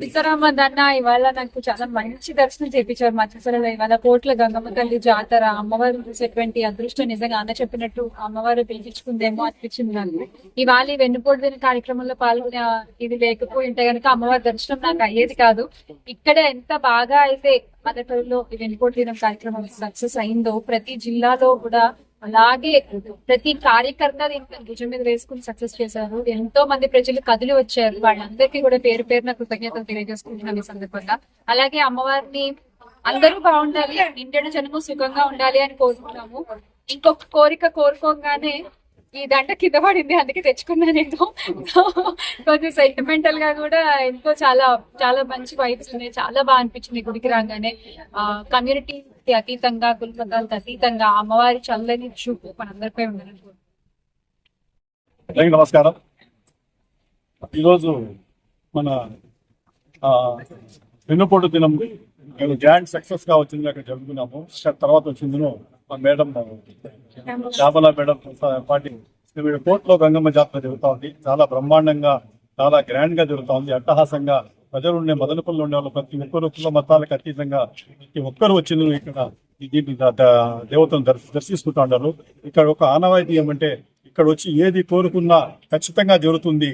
సీతారామన్ అన్న ఇవాళ నాకు చాలా మంచి దర్శనం చేపించారు. మత్స్యసరలో ఇవాళ కోట్ల గంగమ్మ తల్లి జాతర అమ్మవారు చూసేటువంటి అదృష్టం నిజంగా అన్న చెప్పినట్టు అమ్మవారు పిలిపించుకుందేమో అనిపించింది నాకు. ఇవాళ ఈ వెన్నుపోటు దిన కార్యక్రమంలో పాల్గొనే ఇది లేకపోయి ఉంటే కనుక అమ్మవారి దర్శనం నాకు అయ్యేది కాదు. ఇక్కడ ఎంత బాగా అయితే మదటూరులో ఈ వెన్నుపోటు దినం కార్యక్రమం సక్సెస్ అయిందో ప్రతి జిల్లాలో కూడా అలాగే ప్రతి కార్యకర్త దీంట్లో భుజం మీద వేసుకుని సక్సెస్ చేశారు. ఎంతో మంది ప్రజలు కదిలి వచ్చారు. వాళ్ళందరికీ కూడా పేరు పేరున కృతజ్ఞతలు తెలియజేసుకుంటున్నాం ఈ సందర్భంగా. అలాగే అమ్మవారిని అందరూ బాగుండాలి నిండిన జనము సుఖంగా ఉండాలి అని కోరుకున్నాము ఇంకొక కోరిక కోరుకోగానే ఈ దండ కింద పడింది అందుకే తెచ్చుకున్నా నేను. కొంచెం సెంటిమెంటల్గా కూడా ఎంతో చాలా చాలా మంచి వైబ్స్ ఉన్నాయి. చాలా బాగా అనిపించింది గుడికి రాగానే. కమ్యూనిటీ అతీతంగా కులమతాలకు అతీతంగా అమ్మవారి చల్లని చూపు మనందరిపై ఉండాలి నమస్కారం. ఈరోజు మన వెన్నుపోటు దినం మేము జాయింట్ సక్సెస్గా వచ్చింది అక్కడ జరుపుకున్నాము తర్వాత వచ్చింది మా మేడం శ్యామల మేడం పార్టీ ఇక్కడ కోర్టులో గంగమ్మ జాతర జరుగుతా ఉంది చాలా బ్రహ్మాండంగా చాలా గ్రాండ్గా జరుగుతా ఉంది అట్టహాసంగా ప్రజలు ఉండే మదనపల్లి ఉండే వాళ్ళు ప్రతి ఒక్కరు కుల మతాలకు అతీతంగా ప్రతి ఒక్కరు వచ్చింది ఇక్కడ. దీన్ని దేవతను దర్శ- దర్శిస్తుంటా ఉన్నారు ఇక్కడ ఒక ఆనవాయితీ ఏమంటే ఇక్కడ వచ్చి ఏది కోరుకున్నా ఖచ్చితంగా జరుగుతుంది.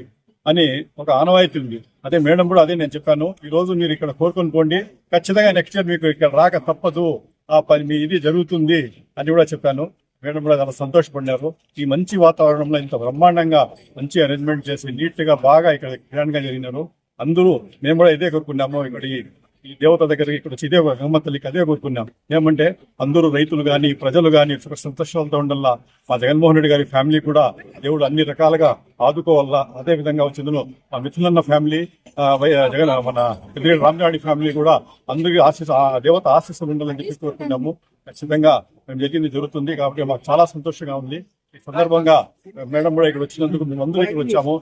అని ఒక ఆనవాయితీ ఉంది. అదే మేడం కూడా అదే నేను చెప్పాను. ఈ రోజు మీరు ఇక్కడ కోరుకొని పోండి. ఖచ్చితంగా నెక్స్ట్ ఇయర్ మీకు ఇక్కడ రాక తప్పదు. ఆ పని మీ ఇది జరుగుతుంది అని కూడా చెప్పాను. మేడం కూడా చాలా సంతోషపడినారు. ఈ మంచి వాతావరణంలో ఇంత బ్రహ్మాండంగా మంచి అరేంజ్మెంట్ చేసి నీట్గా బాగా ఇక్కడ గ్రాండ్గా జరిగినారు. అందరూ మేము కూడా ఇదే కోరుకున్నాము ఇక్కడ ఈ దేవత దగ్గరికి ఇక్కడ వచ్చి ఇదే గమ్మ అదే కోరుకున్నాం. ఏమంటే అందరూ రైతులు కానీ ప్రజలు కానీ సుఖ సంతోషాలతో ఉండల్లా మా జగన్మోహన్ రెడ్డి గారి ఫ్యామిలీ కూడా దేవుడు అన్ని రకాలుగా ఆదుకోవాలా? అదే విధంగా వచ్చిందను ఆ మిథులన్న ఫ్యామిలీ జగన్ మన ఎదురు రామనాయుడు ఫ్యామిలీ కూడా అందరికీ ఆశీస్ దేవత ఆశీస్సులు ఉండాలని చెప్పి కోరుకున్నాము ఖచ్చితంగా మేము జరిగింది జరుగుతుంది కాబట్టి మాకు చాలా సంతోషంగా ఉంది. ఈ సందర్భంగా మేడం కూడా ఇక్కడ వచ్చినందుకు మేము అందరూ ఇక్కడ వచ్చాము.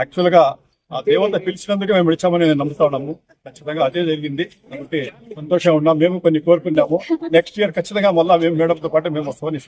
యాక్చువల్గా ఆ దేవత పిలిచినందుకే మేము వచ్చామని నేను నమ్ముతా ఉన్నాము. ఖచ్చితంగా అదే జరిగింది. కాబట్టి సంతోషంగా ఉన్నాం. మేము కొన్ని కోరుకున్నాము నెక్స్ట్ ఇయర్ ఖచ్చితంగా మళ్ళీ మేము మేడంతో పాటు మేము వస్తామని